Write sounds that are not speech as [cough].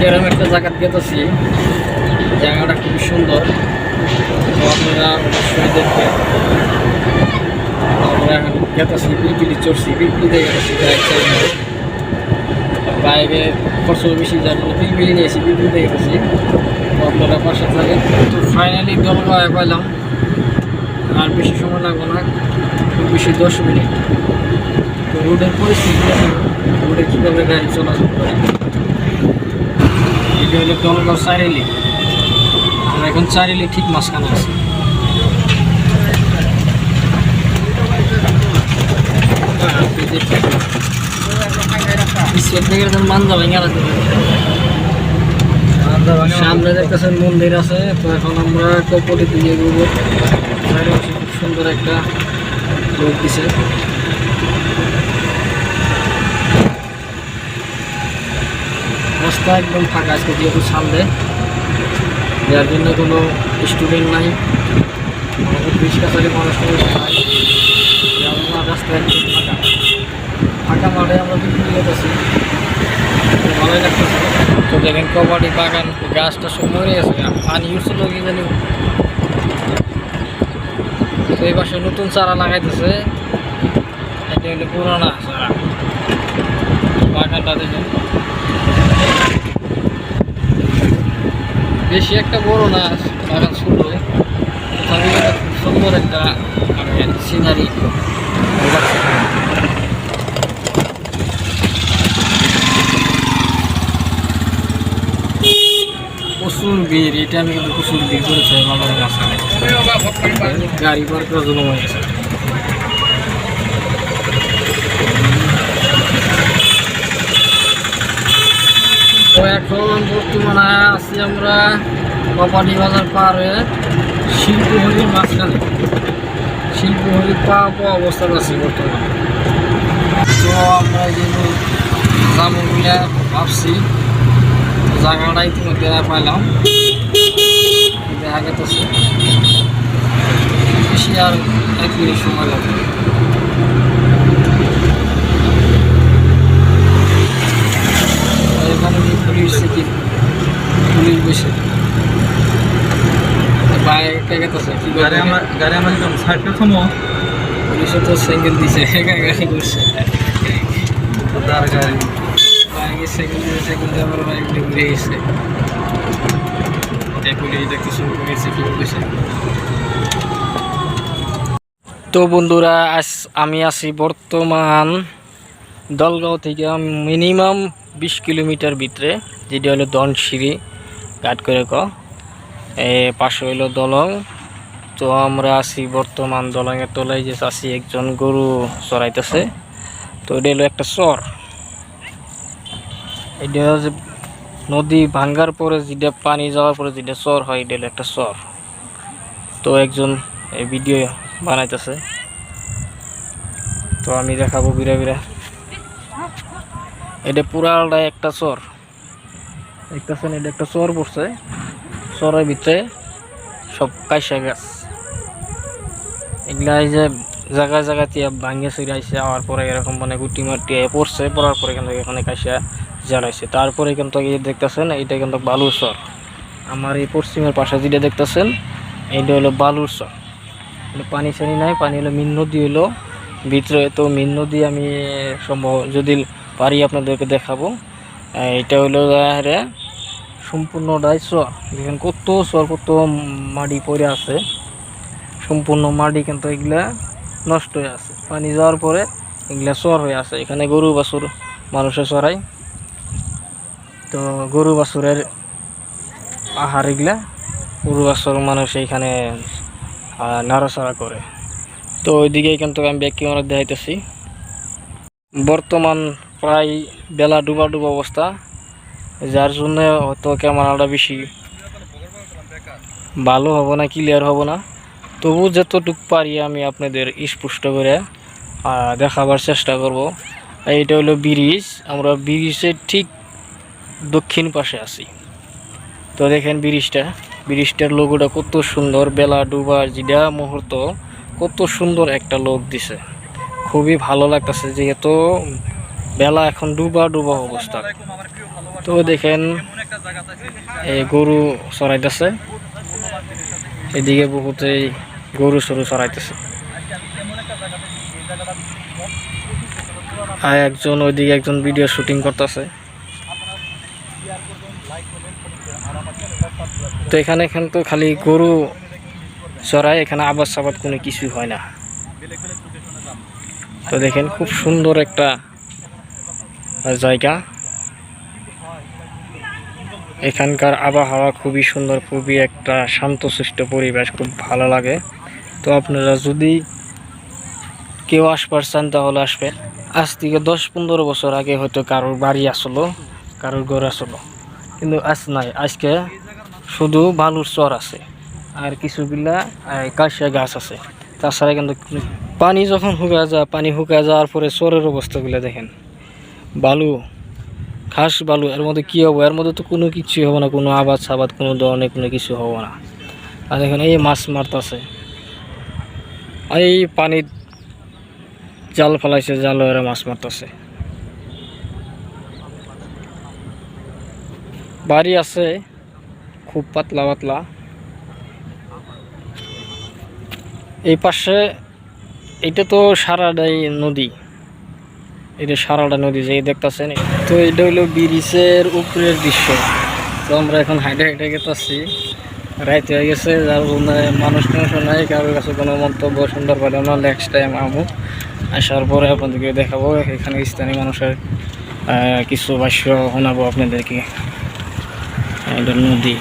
আজকে এরকম একটা জায়গা গেতেছি। জায়গাটা খুবই সুন্দর। তো আপনারা অবশ্যই দেখবেন। আমরা এখন গেতেছি পিলপিলি চড়ছি পিলপিলিতে গেতেছি বাইক চালিয়ে বাইরে খরচ বেশি যার জন্য পিলপিলি নিয়েছি পিলপিলিতে গেতেছি। তো আপনারা পাশে থাকেন। তো ফাইনালি দলগায় পাইলাম। আর বেশি সময় লাগবে না, খুব বেশি দশ মিনিট। তো রোডের পরিস্থিতি রোডে কীভাবে গাড়ি চলাচল করে? এটা হলো দলগাঁও চারিলি আমরা এখন চারিলি ঠিক মাঝখানে আছি। সামনে দেখতেছেন মন্দির আছে তো এখন আমরা কপলি দিয়ে ঘুরবো। খুব সুন্দর একটা লোক দিছে। রাস্তা একদম ফাঁকা আজকে যেহেতু সামনে। যার জন্য কোনো স্টুডেন্ট নাই। আমাদের রিক্সা চালি মানুষ নাই। জন্য রাস্তা একদম ফাঁকা। ফাঁকা মাঠে আমরা বিক্রি করতেছি ভালোই লাগতেছে। তো দেখেন কবাডি, বাগান, গাছটা মরে গেছে। পানি উঠছিল কি জানি। তো এই পাশে নতুন চারা লাগাইতেছে। এটা হলো পুরোনা চারা। বাগানটা দেখেন। বেশি একটা বড় না বাগান ছোট খুব সুন্দর একটা সিনারি প্রচুর ভিড়, এটা আমি কিন্তু প্রচুর ভিড় করেছে বাবার মাঝখানে গাড়ি পার করার জন্য হয়ে গেছে। এখন বর্তমানে আছি আমরা কপাটি বাজার পার হয়ে শিল্পহরির মাঝখানে। শিল্পহরির পা পাওয়া অবস্থান আছি বর্তমানে। তো আমরা যেগুলো যাব বলে ভাবছি। জায়গাটা ইতিমধ্যে পাইলাম। দেখা গেতেছে। বেশি আর এক মিনিট সময় লাগবে এখানে কি পুলিশ কি পুলিশ বসে বাইকটা গেতেছে কি গাড়ি করে গাড়ি আমরা দিলাম সাইডটা থামো। পুলিশে তো সিঙ্গেল দিছে [laughs] গাড়ি করছে। তার গাড়ি। বাইকে সাইকেল দিয়ে সাইকেল আমার বাইক ঘুরে গেছে এই পুলিশ দেখতে শুরু করেছে কি বলেছে তো বন্ধুরা আজ আমি আছি বর্তমান দলগাঁও থেকে মিনিমাম বিশ কিলোমিটার ভিতরে যেটা হলো দনশিরি। ঘাট করে ক এ পাশে হইল দলং। তো আমরা আছি বর্তমান দলংয়ের তলায় যে আছি একজন গরু চড়াইতেছে তো এটা হলো একটা চর। এটা যে নদী ভাঙ্গার পরে যেটা পানি যাওয়ার পরে যেটা চর হয়, এটা হলো একটা চর। তো একজন এই ভিডিও বানাইতেছে। তো আমি দেখাবো বিরা বিরা এটা পুরাটা একটা চর। দেখতেছেন, এটা একটা চর পড়ছে। চরের ভিতরে সব কাইসা গাছ। এগুলা এই যে জায়গায় জায়গাতে ভাঙিয়ে চুরাইছে আওয়ার পরে এরকম মানে গুটি মাটি পড়ছে, পড়ার পরে কিন্তু এখানে কাইসা জ্বালাইছে। তারপরে কিন্তু দেখতেছেন, এইটা কিন্তু বালুর চর। আমার এই পশ্চিমের পাশে যেটা দেখতেছেন, এইটা হলো বালুর চর। পানি ছানি নাই, পানি হলো মিন নদী হলো ভিতরে তো মিন নদী আমি সম্ভব যদি পারি আপনাদেরকে দেখাবো। এটা হলো সম্পূর্ণটাই চর দেখেন কত চর কত মাটি পড়ে আছে। সম্পূর্ণ মাটি কিন্তু এগুলা নষ্ট হয়ে আছে। পানি যাওয়ার পরে এগুলা চর হয়ে আছে। এখানে গরু, বাছুর মানুষে চড়ায় তো গরু, বাছুরের আহার এগুলা, গরু, বাছুর মানুষ এখানে নাড়াচাড়া করে। তো ওইদিকে কিন্তু আমি ব্যাগ ক্যামেরা দেখাইতেছি। বর্তমান প্রায় বেলা ডুবা ডুবা অবস্থা। যার জন্য হয়তো ক্যামেরাটা বেশি। ভালো হবে না ক্লিয়ার হবে না। তবু যতটুকু পারি আমি আপনাদের স্পষ্ট করে দেখাবার চেষ্টা করব। এইটা হলো ব্রিজ। আমরা ব্রিজের ঠিক দক্ষিণ পাশে আছি। তো দেখেন ব্রিজটা। ব্রিজটার লোগোটা কত সুন্দর, বেলা ডুবার যেটা মুহূর্ত, কত সুন্দর একটা লোক দিছে। খুবই ভালো লাগতেছে, যেহেতু বেলা এখন ডুবা ডুবা অবস্থা। তো দেখেন এই গরু চড়াইতেছে। এদিকে বহুতেই গরু সরু চড়াইতেছে। আর একজন ওইদিকে একজন ভিডিও শুটিং করতেছে। তো এখানে এখানে তো খালি গরু চড়াই এখানে আবাদ সাবাদ কোনো কিছুই হয় না। তো দেখেন, খুব সুন্দর একটা জায়গা। এখানকার আবহাওয়া খুবই সুন্দর, খুবই একটা শান্তশিষ্ট পরিবেশ, খুব ভালো লাগে। তো আপনারা যদি কেউ আসবার চান তাহলে আসবেন। আজ থেকে দশ পনেরো বছর আগে হয়তো কারোর বাড়ি আসলো, কারোর ঘর আসলো। কিন্তু আজ নাই, আজকে শুধু বালুর চর আছে, আর কিছু বিলা কাশিয়া গাছ আছে। তাছাড়া কিন্তু পানি যখন শুকায় যায়, পানি শুকায় যাওয়ার পরে চরের অবস্থাগুলো দেখেন। বালু ঘাস বালু, এর মধ্যে কী হব? এর মধ্যে তো কোনো কিছুই হবে না, কোনো আবাদ সাবাদ, কোনো ধরনের কোনো কিছু হবে না। আর দেখেন, এই মাছ মারতাছে। এই পানির জাল ফেলাইছে, জাল এরা মাছ মারতাছে। বাড়ি আছে, খুব পাতলা পাতলা। এই পাশে এটা তো সারাটাই নদী। এটা সারাটা নদী যে দেখতেছেন তো এটা হলো ব্রিজের উপরের দৃশ্য। তো আমরা এখন হাইটে হাইটে গেতেছি। রাইত হয়ে গেছে, যার মানুষ টানুষ নাই, কারোর কাছে কোনো মন্তব্য, সুন্দর পাইল না নেক্সট টাইম আমু। আসার পরে আপনাদেরকে দেখাবো, এখানে স্থানীয় মানুষের কিছু ভাষ্য শোনাবো আপনাদেরকে। এটা নদী।